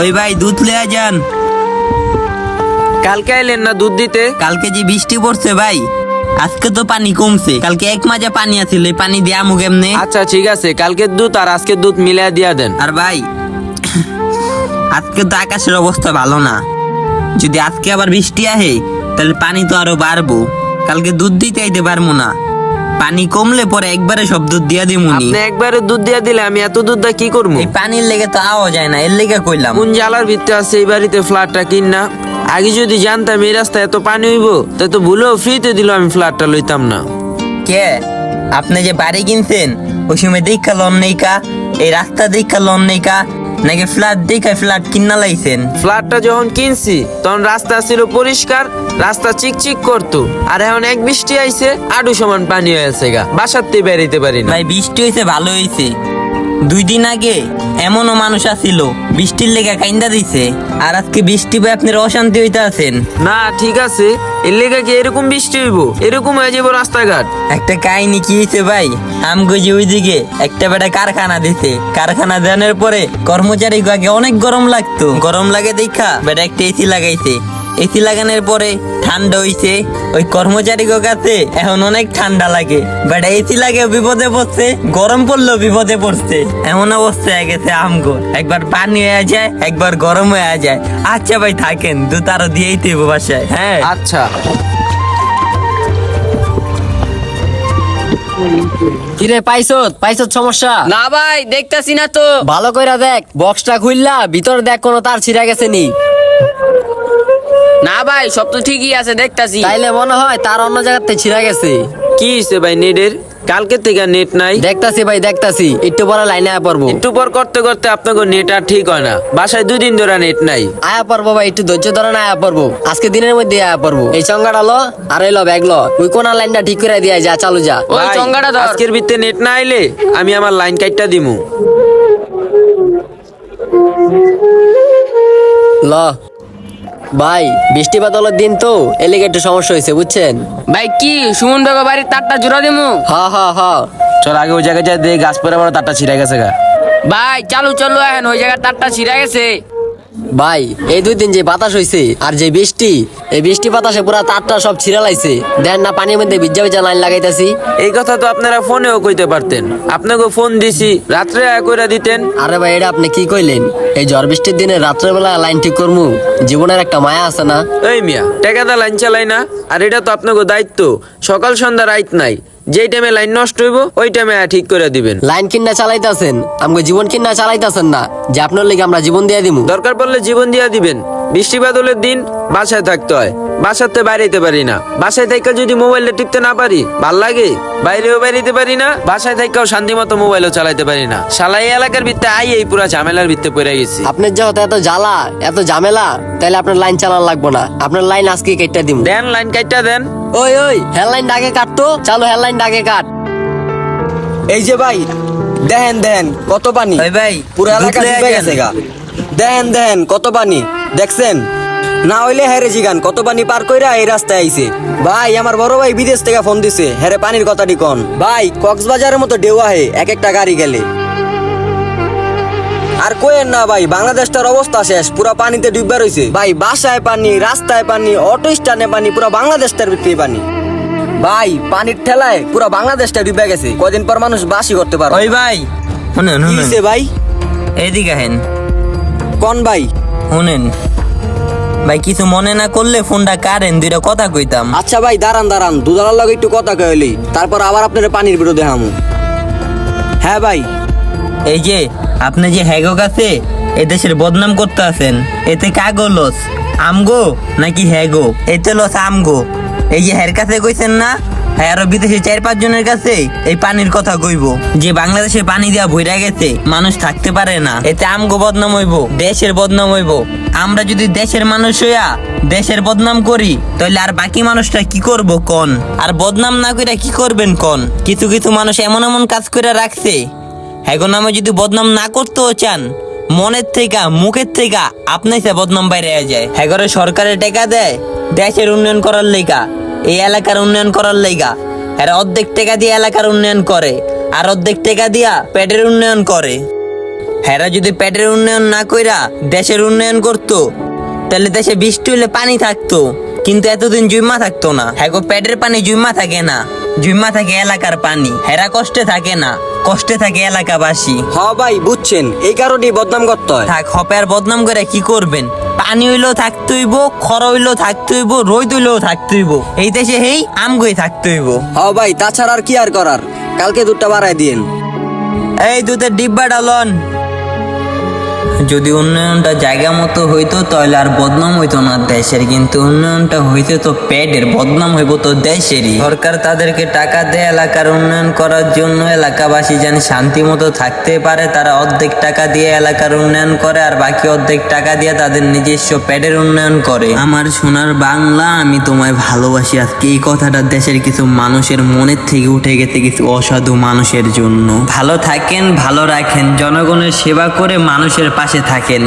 ওই ভাই দুধ লয়ে যান। কালকে আইলেন না দুধ দিতে? কালকে যে বৃষ্টি পড়ছে ভাই আজকে তো পানি কমছে। কালকে এক মাঝে পানি আছিল পানি দিয়া আমু এমনি। আচ্ছা ঠিক আছে কালকের দুধ আর আজকের দুধ মিলিয়ে দিয়া দেন। আর ভাই আজকে তো আকাশের অবস্থা ভালো না। যদি আজকে আবার বৃষ্টি আহে তাহলে পানি তো আরও বাড়বো। কালকে দুধ দিতে আইতে পারব না। পানি কমলে পরে একবারে সব দুধ দিয়া দিমুনি। আপনি একবারে দুধ দিয়া দিলে আমি এত দুধটা কি করব? এই পানির লেগে তো আওয়া যায় না এর লেগে কইলাম। কোন জ্বালার ভিত্তি আছে এই বাড়িতে ফ্ল্যাটটা কিন না? আগে যদি জানতাম এই রাস্তায় এত পানি হইব তা তো ভুলেও ফ্রিতে দিল আমি ফ্ল্যাটটা লইতাম না। কে? আপনি যে বাড়ি কিনছেন ওই সময় দেখা লন নেইকা এই রাস্তা দেখা লন নেইকা নাকি ফ্ল্যাট দেখে ফ্ল্যাট কিনা লাইছেন? ফ্ল্যাটটা যখন কিনছি তখন রাস্তা ছিল পরিষ্কার রাস্তা চিকচিক করতো। আর এখন এক বৃষ্টি আইছে আডু সমান পানি হয়েছে গা। বাসাতে বেরিতে পারি না। ভাই বৃষ্টি হয়েছে ভালো হয়েছে দুই দিন আগে এমনও মানুষ আছিল বৃষ্টির লেগে কাইন্দা দিছে আর আজকে বৃষ্টি পেয়ে আপনার অশান্তি হইতে আছেন। না ঠিক আছে এর লেগে কি এরকম বৃষ্টি হইব? এরকম হয়ে যাব রাস্তাঘাট। একটা কাহিনী কি হয়েছে ভাই? আমগজি ওইদিকে একটা বেটা কারখানা দিছে। কারখানা দেওয়ানোর পরে কর্মচারী আগে অনেক গরম লাগতো। গরম লাগে দেখা বেটা একটা এসি লাগাইছে। এসি লাগানোর পরে ঠান্ডা হইছে। ওই কর্মচারী কাছে এখন অনেক ঠান্ডা লাগে। বাট এসি লাগে বিপদে পড়ছে গরম পড়লেও বিপদে পড়ছে। এমন অবস্থা হয়ে গেছে আমগো। একবার পানি হয়ে যায় একবার গরম হয়ে যায়। আচ্ছা ভাই থাকেন দু আরও দিয়েই দেব বাসায়। হ্যাঁ। আচ্ছা। কিরে পাইছত পাইছত সমস্যা? না ভাই দেখতেছি না তো। ভালো কইরা দেখ বক্সটা খুললা ভিতর দেখ কোনো তার ছিঁড়া গেছে নি। না ভাই সব তো ঠিকই আছে দেখতাছি। তাইলে মনে হয় তার অন্য জায়গাতে ছিঁড়া গেছে। কি হয়েছে ভাই নেটের? কালকে থেকে নেট নাই। দেখতাছি ভাই দেখতাছি। একটু পরে লাইনে আয়া পড়ব। একটু পর করতে করতে আপনাকে নেট আর ঠিক হয় না। বাসায় দুদিন ধরে নেট নাই। আয়া পড়ব ভাই একটু ধৈর্য ধরে না আয়া পড়ব। আজকে দিনের মধ্যে আয়া পড়ব। এই চঙ্গাটা লো আর এলো ব্যাগ লো। ওই কোনা লাইনটা ঠিক করে দিয়া যা চালু যা। ওই চঙ্গাটা ধর। আজকের ভিত্তে নেট না আইলে আমি আমার লাইন কাটটা দিমু। ল। ভাই বৃষ্টিপাত বাদলের দিন তো এলাকা একটু সমস্যা হয়েছে বুঝছেন? ভাই কি? সুমন বাবা বাড়ির তারটা জোড়া দিমু? হা হা হা। চল আগে ওই জায়গায় যা দিয়ে গাছ পরে আমার তারটা ছিঁড়ে গেছে গা। ভাই চালু চলো এখন ওই জায়গায় তারটা ছিঁড়ে গেছে। ভাই এই দুই দিন যে বাতাস হইছে আর যে বৃষ্টি এই বৃষ্টি বাতাসে পুরা তারটা সব ছিঁড়া লাইছে। দেন না পানির মধ্যে ভিজা ভিজা লাইন লাগাইতাছি। এই কথা তো আপনারা ফোনেও কইতে পারতেন। আপনাকে ফোন দিছি রাত্রে কইরা দিতেন। আরে ভাই এটা আপনি কি কইলেন? এই ঝড় বৃষ্টির দিনে রাত্রেবেলা লাইন ঠিক করমু? জীবনের একটা মায়া আছে না? এই মিয়া টেকাদা লাইন চালাই না। আর এটা তো আপনাকে দায়িত্ব। সকাল সন্ধ্যা রাইত নাই। যেই টাইমে লাইন নষ্ট হইব ওই টাইমে ঠিক করে দিবেন। লাইন কিনা চালাইতাছেন আমাকে জীবন কিনা চালাইতাছেন না যে আপনার লিগে আমরা জীবন দিয়ে দিমু। দরকার পড়লে জীবন দিয়া দিবেন। বৃষ্টি বাদলের দিন বাসায় থাকতে হয়। বাসাতে বাইরেতে পারি না। বাসায় থেকে যদি মোবাইলটা টিপতে না পারি ভালো লাগে? বাইরেও বাইরেতে পারি না বাসায় থেকেও শান্তি মতো মোবাইলও চালাইতে পারি না। সালাই এলাকার ভিত্তে আই এই পুরা ঝামেলার ভিত্তে পড়ে গেছি। আপনার যেহেতু এত জ্বালা এত ঝামেলা তাহলে আপনার লাইন চালান লাগবো না। আপনার লাইন আজকে কেটে দিব দেন লাইন কাটটা দেন। ওই ওই হেডলাইন ডাকে কাটতো চালু হেডলাইন ডাকে কাট। এই যে ভাই দেখেন দেখেন কত পানি? ভাই পুরো এলাকা ডুবে গেছে গা। দেখেন দেখেন কত পানি? দেখছেন? না হইলে হেরে জিগান কত পানি পার কইরা এই রাস্তায় আইছে। ভাই আমার বড় ভাই বিদেশ থেকে ফোন দিছে হেরে পানির কথাটি কন। ভাই কক্সবাজারের মতো ঢেউ আহে এক একটা গাড়ি গেলে। আর কোয়েন না ভাই বাংলাদেশটার অবস্থা শেষ পুরা পানিতে ডুববা রইছে। ভাই বাসায় পানি রাস্তায় পানি অটো স্ট্যান্ডে পানি পুরা বাংলাদেশটার ভিতরে পানি। ভাই পানির ঠেলায় পুরা বাংলাদেশটা ডুবে গেছে কদিন পর মানুষ বাসি করতে পারবে ওই ভাই শুনেন ভাই? এদিকে আহেন। কোন ভাই? শুনেন। ভাই কিছু মনে না করলে ফোনটা কারেন দুইটা কথা কইতাম। আচ্ছা ভাই দাঁড়ান দাঁড়ান দুধালার লগে একটু কথা কইলি তারপর আবার আপনার পানির বিরুদ্ধে হামু হ্যাঁ ভাই। এই যে আপনি যে হ্যাগক আছে এ দেশের বদনাম করতে আছেন এতে কাগো লস? আমগো নাকি হ্যাগো? এতে লস আমগো। এই যে হ্যার কাছে কইছেন না হ্যাঁ আরও বিদেশে চার পাঁচ জনের কাছে এই পানির কথা কইব। যে বাংলাদেশে পানি দিয়া ভইরা গেছে, মানুষ থাকতে পারে না। এতে আমগো বদনাম হইব, দেশের বদনাম হইব। আমরা যদি দেশের মানুষ হইয়া দেশের বদনাম করি, তাহলে আর বাকি মানুষটা কি করব কোন? আর বদনাম না কইরা কি করবেন কোন? কিছু কিছু মানুষ এমন এমন কাজ করে রাখছে। এখন নামে যদি বদনাম না করতেও চান, মনের থেকে, মুখের থেকে, আপনি সে বদনাম বাইরে যায়। হ্যাগরে সরকারের টাকা দেয়, দেশের উন্নয়ন করার লেগা। এই এলাকার উন্নয়ন করার লেগা এরা অর্ধেক টাকা দিয়ে এলাকার উন্নয়ন করে, আর অর্ধেক টাকা দিয়া পেটের উন্নয়ন করে। হেরা যদি পেটের উন্নয়ন না কইরা দেশের উন্নয়ন করত, তাহলে দেশে বৃষ্টি হলে পানি থাকতো, কিন্তু এতদিন জুইমা থাকতো না। হ্যাঁ পেটের পানি জুইমা থাকে না। জুম্মা থাকে এলাকার পানি হেরা কষ্টে থাকে না কষ্টে থাকে এলাকাবাসী। হ ভাই বুঝছেন এই কারণেই বদনাম করতে হয়। থাক হপে আর বদনাম করে কি করবেন? পানি হইলেও থাকতে হইব খর হইলেও থাকতে হইব রোদ হইলেও থাকতে হইব এই দেশে হেই আমগই থাকতে হইব হ ভাই তাছাড়া আর কি আর করার? কালকে দুধটা বাড়াই দিন এই দুধের ডিব্বা ডালন যদি উন্নয়নটা জায়গা মতো হইতো, তাহলে আর বদনাম হইতো না দেশের। কিন্তু উন্নয়নটা হইতে তো প্যাডের বদনাম হইব তো দেশেরই। সরকার তাদেরকে টাকা দেয়, এলাকার উন্নয়ন করার জন্য এলাকাবাসী যেন শান্তি মতো থাকতে পারে, তারা অর্ধেক টাকা দিয়ে এলাকার উন্নয়ন করে আর বাকি অর্ধেক টাকা দিয়ে তাদের নিজস্ব প্যাডের উন্নয়ন করে। আমার সোনার বাংলা, আমি তোমায় ভালোবাসি। আজকে এই কথাটা দেশের কিছু মানুষের মনের থেকে উঠে গেছে কিছু অসাধু মানুষের জন্য। ভালো থাকেন, ভালো রাখেন। জনগণের সেবা করে মানুষের পাশে থাকেন।